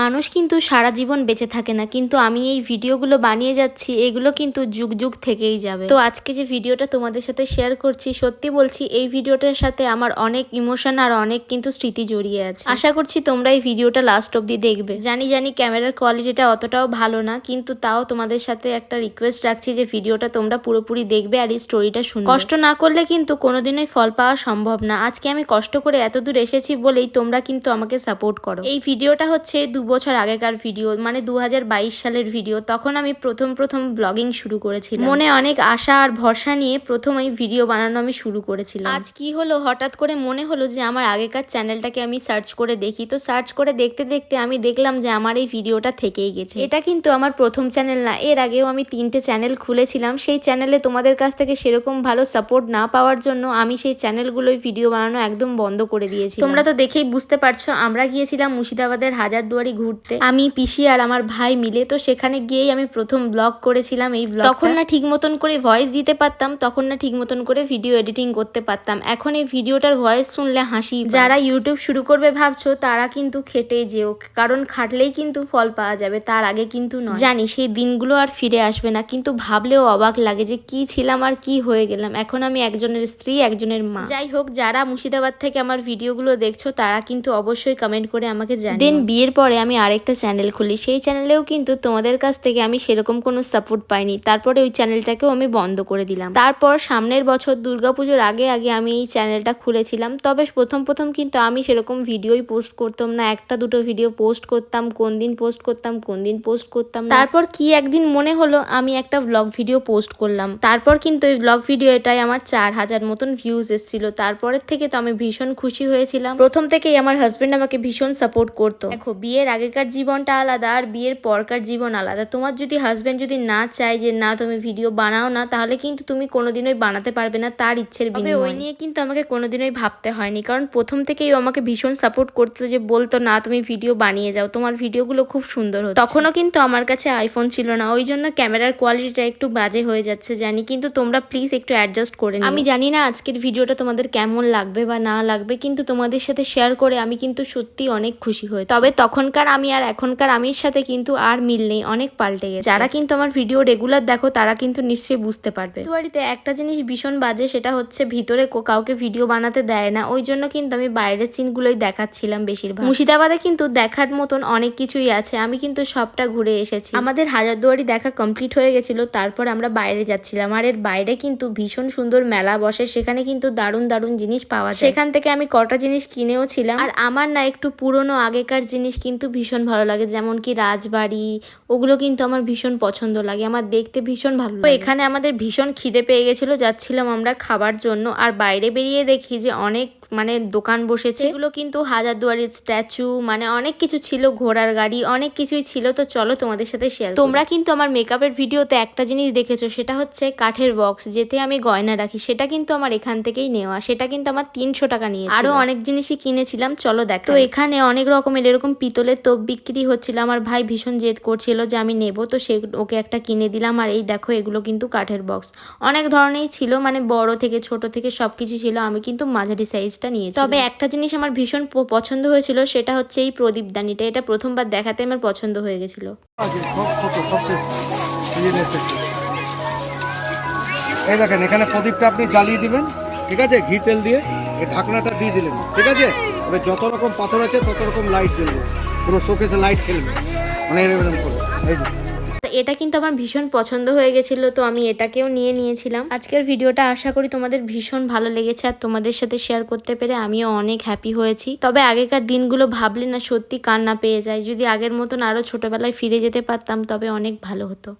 মানুষ কিন্তু সারা জীবন বেঁচে থাকে না, কিন্তু আমি এই ভিডিওগুলো বানিয়ে যাচ্ছি, এগুলো কিন্তু যুগ যুগ থেকেই যাবে। তো আজকে যে ভিডিওটা তোমাদের সাথে শেয়ার করছি, সত্যি বলছি, এই ভিডিওটার সাথে আমার অনেক ইমোশন আর অনেক কিন্তু স্মৃতি জড়িয়ে আছে। আশা করছি তোমরা এই ভিডিওটা লাস্ট অব্দি দেখবে। জানি জানি ক্যামেরার কোয়ালিটিটা অতটাও ভালো না, কিন্তু তাও তোমাদের সাথে একটা রিকোয়েস্ট রাখছি যে ভিডিওটা তোমরা পুরোপুরি দেখবে আর এই স্টোরিটা শুনবে। কষ্ট না করলে কিন্তু কোনোদিনই ফল পাওয়া সম্ভব না। আজকে আমি কষ্ট করে এত দূর এসেছি বলেই তোমরা কিন্তু আমাকে সাপোর্ট করো। এই ভিডিওটা হচ্ছে দু বছর আগেকার ভিডিও মানে দু হাজার বাইশ সালের ভিডিও তখন আমি প্রথম প্রথম ব্লগিং শুরু করেছিলাম। মনে অনেক আশা আর ভরসা নিয়ে প্রথম এই ভিডিও বানানো আমি শুরু করেছিলাম। আজ কি হলো? হঠাৎ করে মনে হলো যে আমার আগেকার চ্যানেলটাকে আমি সার্চ করে দেখি। তো সার্চ করে দেখতে দেখতে আমি দেখলাম যে আমার এই ভিডিওটা থেকেই গেছে। এটা কিন্তু আমার প্রথম চ্যানেল না এর আগেও আমি তিনটে চ্যানেল খুলেছিলাম। সেই চ্যানেলে তোমাদের কাছ থেকে সেরকম ভালো সাপোর্ট না পাওয়ার জন্য আমি সেই চ্যানেলগুলোই ভিডিও বানানো একদম বন্ধ করে দিয়েছি তোমরা তো দেখেই বুঝতে পারছ আমরা গিয়েছিলাম মুর্শিদাবাদের হাজারদুয়ারি ঘুরতে। আমি, পিসি আর আমার ভাই মিলে, তো সেখানে গিয়েই আমি প্রথম ব্লগ করেছিলাম এই ব্লগ তখন না ঠিক মতন করে ভয়েস দিতে পারতাম, তখন না ঠিক মতন করে ভিডিও এডিটিং করতে পারতাম। এখন এই ভিডিওটার ভয়েস শুনলে হাসি যারা ইউটিউব শুরু করবে ভাবছ, তারা কিন্তু খেটে যেও, কারণ খাটলেই কিন্তু ফল পাওয়া যাবে, তার আগে কিন্তু নয়। জানি, সেই দিনগুলো আর ফিরে আসবে না, কিন্তু ভাবলেও অবাক লাগে যে কি ছিলাম আর কি হয়ে গেলাম। এখন আমি একজনের স্ত্রী, একজনের মা। যাই হোক, যারা মুর্শিদাবাদ থেকে আমার ভিডিওগুলো দেখছ, তারা কিন্তু অবশ্যই কমেন্ট করে আমাকে জানিও। দেন বিয়ের পরে আমি আরেকটা চ্যানেল খুলি, সেই চ্যানেলেও কিন্তু তোমাদের কাছ থেকে আমি সেরকম কোনো সাপোর্ট পাইনি। তারপরে ওই চ্যানেলটাকেও আমি বন্ধ করে দিলাম। তারপর সামনের বছর দুর্গাপুজোর আগে আগে আমি এই চ্যানেলটা খুলেছিলাম। তবে প্রথম প্রথম কিন্তু আমি সেরকম ভিডিওই পোস্ট করতাম না। একটা, দুটো ভিডিও পোস্ট করতাম, কোন দিন পোস্ট করতাম, কোন দিন পোস্ট করতাম তারপর কি একদিন মনে হলো, আমি একটা ব্লগ ভিডিও পোস্ট করলাম। তারপর কিন্তু ওই ব্লগ ভিডিও এটাই আমার চার হাজার মতন ভিউজ এসেছিল। তারপরের থেকে তো আমি ভীষণ খুশি হয়েছিলাম। প্রথম থেকেই আমার হাজব্যান্ড আমাকে ভীষণ সাপোর্ট করতো। দেখো বিয়ের আগেকার জীবনটা আলাদা আর বিয়ের পরকার জীবন আলাদা। তোমার যদি হাজবেন্ড যদি না চায় যে না তুমি ভিডিও বানাও না তাহলে কিন্তু তুমি কোনোদিনই বানাতে পারবে না তার ইচ্ছের বিনিময়ে। ওই নিয়ে কিন্তু আমাকে কোনোদিনই ভাবতে হয়নি। কারণ প্রথম থেকেই আমাকে ভীষণ সাপোর্ট করতো যে বলতো না তুমি ভিডিও বানিয়ে যাও। তোমার ভিডিওগুলো খুব সুন্দর হতো তখনও কিন্তু আমার কাছে আইফোন ছিল না। ওই জন্য ক্যামেরার কোয়ালিটিটা একটু বাজে হয়ে যাচ্ছে জানি। কিন্তু তোমরা প্লিজ একটু অ্যাডজাস্ট করে আমি জানি না আজকের ভিডিওটা তোমাদের কেমন লাগবে বা না লাগবে কিন্তু তোমাদের সাথে শেয়ার করে আমি কিন্তু সত্যি অনেক খুশি হয়েছি। তবে তখনকার আমি আর এখনকার আমির সাথে কিন্তু আর মিল নেই, অনেক পাল্টে গেছে। যারা কিন্তু আমার ভিডিও রেগুলার দেখো, তারা কিন্তু নিশ্চয়ই বুঝতে পারবে। দুয়ারিতে একটা জিনিস ভীষণ বাজে, সেটা হচ্ছে ভিতরে কাউকে ভিডিও বানাতে দেয় না। ওই জন্য কিন্তু আমি বাইরের সিনগুলোই দেখাচ্ছিলাম বেশিরভাগ। মুর্শিদাবাদে কিন্তু দেখার মতন অনেক কিছুই আছে। আমি কিন্তু সবটা ঘুরে এসেছি। আমাদের হাজারদুয়ারি দেখা কমপ্লিট হয়ে গেছিল, তারপর আমরা বাইরে যাচ্ছিলাম। আর এর বাইরে কিন্তু ভীষণ সুন্দর মেলা বসে, সেখানে কিন্তু দারুণ দারুণ জিনিস পাওয়া যায়। সেখান থেকে আমি কটা জিনিস কিনেও ছিলাম। আর আমার না একটু পুরনো আগেকার জিনিস কিন্তু ভীষণ ভালো লাগে। যেমন কি রাজবাড়ি, ওগুলো কিন্তু আমার ভীষণ পছন্দ লাগে। আমার দেখতে ভীষণ ভালো লাগে। এখানে আমাদের ভীষণ খিদে পেয়ে গেছিল, যাচ্ছিলাম আমরা খাবার জন্য। আর বাইরে বেরিয়ে দেখি যে অনেক মানে দোকান বসেছে। এগুলো কিন্তু হাজারদুয়ারির স্ট্যাচু মানে অনেক কিছু ছিল ঘোড়ার গাড়ি অনেক কিছুই ছিল। তো চলো তোমাদের সাথে শেয়ার তোমরা কিন্তু আমার মেকআপের ভিডিওতে একটা জিনিস দেখেছ সেটা হচ্ছে কাঠের বক্স যেতে আমি গয়না রাখি। সেটা কিন্তু আমার এখান থেকেই নেওয়া। সেটা কিন্তু আমার তিনশো টাকা নিয়ে আরও অনেক জিনিসই কিনেছিলাম চলো দেখ তো এখানে অনেক রকমের এরকম পিতলের তোপ বিক্রি হচ্ছিল। আমার ভাই ভীষণ জেদ করছিল যে আমি নেব তো সে ওকে একটা কিনে দিলাম। আর এই দেখো এগুলো কিন্তু কাঠের বক্স অনেক ধরনেরই ছিল মানে বড় থেকে ছোট থেকে সবকিছু ছিল। আমি কিন্তু মাঝারি সাইজটা নিয়েছি তবে একটা জিনিস আমার ভীষণ পছন্দ হয়েছিল সেটা হচ্ছে এই প্রদীপদানিটা এটা প্রথমবার দেখাতে আমার পছন্দ হয়ে গেছিল। এই দেখেন এখানে প্রদীপটা আপনি জ্বালিয়ে দিবেন ঠিক আছে? ঘি তেল দিয়ে এই ঢাকনাটা দিয়ে দিলেন ঠিক আছে? এবার যত রকম পাথর আছে তত রকম লাইট জ্বলবে। পুরো শোকেসে লাইট খেলবে মানে এরকম করে। এই যে। এটা কিন্তু আমার ভীষণ পছন্দ হয়ে গেছিল, তো আমি এটাকেও নিয়ে নিয়েছিলাম। আজকের ভিডিওটা আশা করি তোমাদের ভীষণ ভালো লেগেছে আর তোমাদের সাথে শেয়ার করতে পেরে আমিও অনেক হ্যাপি হয়েছি। তবে আগেকার দিনগুলো ভাবলে না সত্যি কান্না পেয়ে যায়। যদি আগের মতন আরও ছোটবেলায় ফিরে যেতে পারতাম, তবে অনেক ভালো হতো।